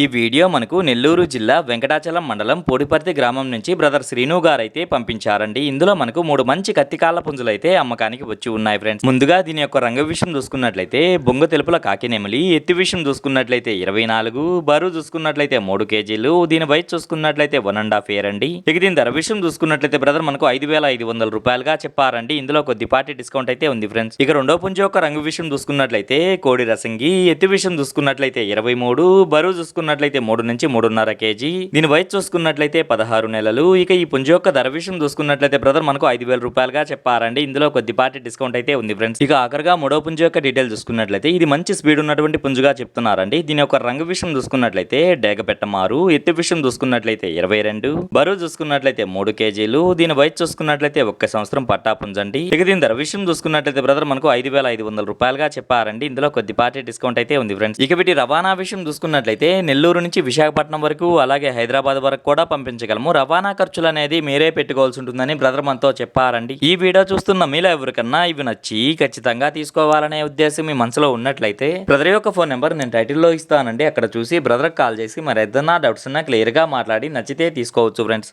ఈ వీడియో మనకు నెల్లూరు జిల్లా వెంకటాచలం మండలం పోడిపర్తి గ్రామం నుంచి బ్రదర్ శ్రీను గారు అయితే పంపించారండి. ఇందులో మనకు మూడు మంచి కత్తికాల పుంజులైతే అమ్మకానికి వచ్చి ఉన్నాయి ఫ్రెండ్స్. ముందుగా దీని యొక్క రంగు విషయం చూసుకున్నట్లయితే బొంగ తెలుపుల కాకినెమిలి ఎత్తి విషయం చూసుకున్నట్లయితే ఇరవై నాలుగు బరువు చూసుకున్నట్లయితే మూడు కేజీలు దీని వయసు చూసుకున్నట్లయితే వన్ అండ్ హాఫ్ ఇయర్ అండి. ఇక దీని ధర విషయం చూసుకున్నట్లయితే బ్రదర్ మనకు ఐదు వేల ఐదు వందల రూపాయలుగా చెప్పారండి. ఇందులో కొద్దిపాటి డిస్కౌంట్ అయితే ఉంది ఫ్రెండ్స్. ఇక రెండో పుంజు యొక్క రంగు విషయం చూసుకున్నట్లయితే కోడి రసంగి ఎత్తి విషయం చూసుకున్నట్లయితే ఇరవై మూడు బరువు చూసుకున్నట్లయితే మూడు నుంచి మూడున్నర కేజీ. దీని వయసు చూసుకున్నట్లయితే పదహారు నెలలు. ఇక ఈ పుంజు యొక్క ధర విషయం చూసుకున్నట్లయితే బ్రదర్ మనకు ఐదు వేల రూపాయలుగా చెప్పారండి. ఇందులో కొద్దిపాటి డిస్కౌంట్ అయితే ఉంది ఫ్రెండ్స్. ఇక ఆఖరిగా మూడో పుంజ యొక్క డీటెయిల్ చూసుకున్నట్లయితే ఇది మంచి స్పీడ్ ఉన్నటువంటి పుంజుగా చెప్తున్నారండి. దీని యొక్క రంగు విషయం చూసుకున్నట్లయితే డేగ పెట్టమారు ఎత్తు విషయం చూసుకున్నట్లయితే ఇరవై రెండు. బరువు చూసుకున్నట్లయితే మూడు కేజీలు. దీని వయసు చూసుకున్నట్లయితే ఒక్క సంవత్సరం పట్టా పుంజండి. ఇక దీని ధర విషయం చూసుకున్నట్లయితే బ్రదర్ మనకు ఐదు వేల ఐదు వందల రూపాయలుగా చెప్పారండి. ఇందులో కొద్దిపాటి డిస్కౌంట్ అయితే ఉంది ఫ్రెండ్స్. ఇక వీటి రవాణా విషయం చూసుకున్నట్లయితే నెల్లూరు నుంచి విశాఖపట్నం వరకు అలాగే హైదరాబాద్ వరకు కూడా పంపించగలము. రవాణా ఖర్చులు అనేది మీరే పెట్టుకోవాల్సి ఉంటుందని బ్రదర్ మనతో చెప్పారండి. ఈ వీడియో చూస్తున్న మీలో ఎవరికన్నా ఇవి నచ్చి ఖచ్చితంగా తీసుకోవాలనే ఉద్దేశం మీ మనసులో ఉన్నట్లయితే బ్రదర్ యొక్క ఫోన్ నెంబర్ నేను టైటిల్లో ఇస్తానండి. అక్కడ చూసి బ్రదర్ కాల్ చేసి మరి ఏదన్నా డౌట్స్ ఉన్నా క్లియర్గా మాట్లాడి నచ్చితే తీసుకోవచ్చు ఫ్రెండ్స్.